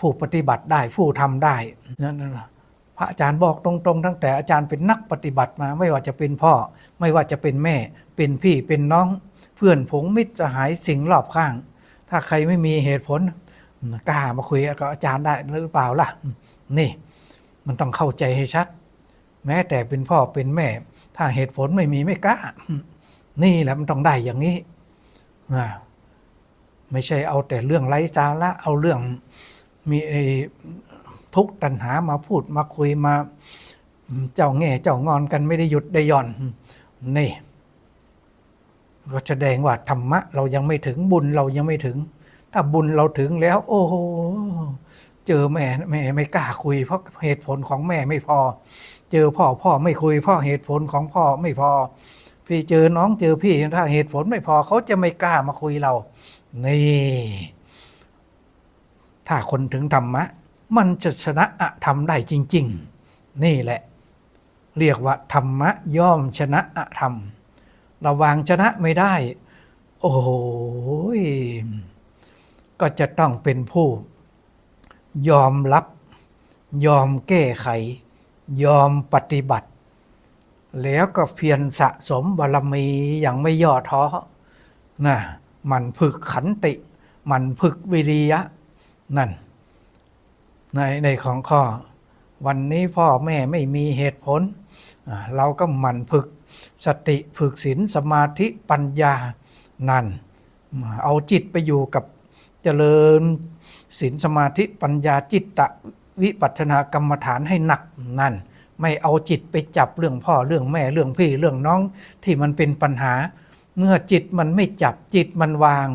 ผู้ปฏิบัติได้ผู้ทำได้นั่นพระอาจารย์บอกตรงๆ ตั้งแต่อาจารย์เป็นนักปฏิบัติมา ไม่ว่าจะเป็นพ่อ ไม่ว่าจะเป็นแม่ เป็นพี่เป็นน้อง เพื่อนผงมิตรสหายสิ่งรอบข้าง ถ้าใครไม่มีเหตุผลกล้ามาคุยกับอาจารย์ได้หรือเปล่าล่ะ นี่ มันต้องเข้าใจให้ชัด แม้แต่เป็นพ่อเป็นแม่ ถ้าเหตุผลไม่มีไม่กล้า นี่แหละมันต้องได้อย่างนี้ไม่ใช่เอาแต่เรื่องไร้สาระเอาเรื่อง มีทุกตัณหามาพูดมาคุยมาเจ้าแง่เจ้างอนกันไม่ได้หยุดได้หย่อนนี่ก็แสดงว่าธรรมะ เรายังไม่ถึงบุญเรายังไม่ถึง ถ้าบุญเราถึงแล้ว โอ้โหเจอแม่แม่ไม่กล้าคุย เพราะเหตุผลของแม่ไม่พอ เจอพ่อพ่อไม่คุยเพราะเหตุผลของพ่อไม่พอ พี่เจอน้องเจอพี่ถ้าเหตุผลไม่พอเขาจะไม่กล้ามาคุยเรา นี่ ถ้าคนถึงธรรมะ มันจะชนะอะธรรมได้จริง ๆ นี่แหละ เรียกว่าธรรมะย่อมชนะอะธรรม ระวางชนะไม่ได้ โอ้โหยก็จะต้องเป็นผู้ ยอมรับ ยอมแก้ไข ยอมปฏิบัติ แล้วก็เพียรสะสมบารมีอย่างไม่ย่อท้อนะมันฝึกขันติ มันฝึกวิริยะ นั่น ในในของข้อ วันนี้พ่อแม่ไม่มีเหตุผล เราก็หมั่นฝึกสติฝึกศีลสมาธิปัญญานั่น เอาจิตไปอยู่กับเจริญศีลสมาธิปัญญาจิตตะวิปัสสนากรรมฐานให้หนักนั่น ไม่เอาจิตไปจับเรื่องพ่อเรื่องแม่เรื่องพี่เรื่องน้องที่มันเป็นปัญหา เมื่อจิตมันไม่จับจิตมันวาง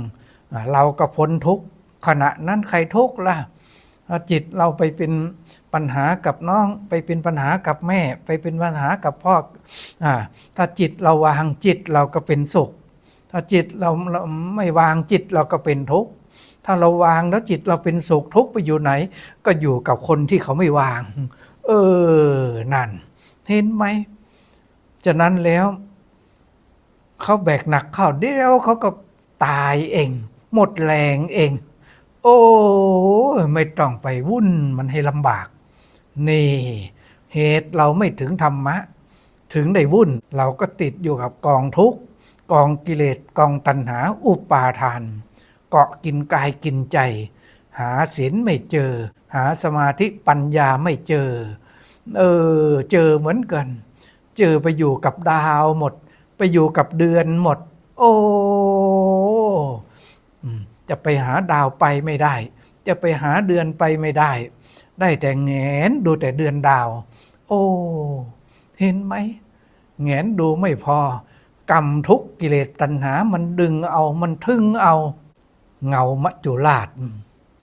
เราก็พ้นทุกข์ ขณะนั้นใครทุกข์ล่ะถ้าจิตเราไปเป็นปัญหากับน้อง ไปเป็นปัญหากับแม่ ไปเป็นปัญหากับพ่ออถ้าจิตเราวางจิตเราก็เป็นสุข ถ้าจิตเราเราไม่วางจิตเราก็เป็นทุกข์ถ้าเราวางแล้วจิตเราเป็นสุขทุกข์ไปอยู่ไหน ก็อยู่กับคนที่เขาไม่วาง เออนั่น เห็นไหมฉะนั้นแล้วเขาแบกหนักเข้าเดียวเขาก็ตายเอง หมดแรงเอง โอ้ไม่ต้องไปวุ่นมันให้ลำบาก นี่เหตุเราไม่ถึงธรรมะ ถึงได้วุ่นเราก็ติดอยู่กับกองทุกข์กองกิเลสกองตัณหาอุปาทาน เกาะกินกายกินใจ หาศีลไม่เจอ หาสมาธิปัญญาไม่เจอ เออ เจอเหมือนกัน เจอไปอยู่กับดาวหมด ไปอยู่กับเดือนหมด โอ้ จะไปหาดาวไปไม่ได้ จะไปหาเดือนไปไม่ได้ ได้แต่แงนดูแต่เดือนดาว โอ้เห็นไหมแงนดูไม่พอ กรรมทุกกิเลสตัณหามันดึงเอามันทึงเอา เงามัจจุราช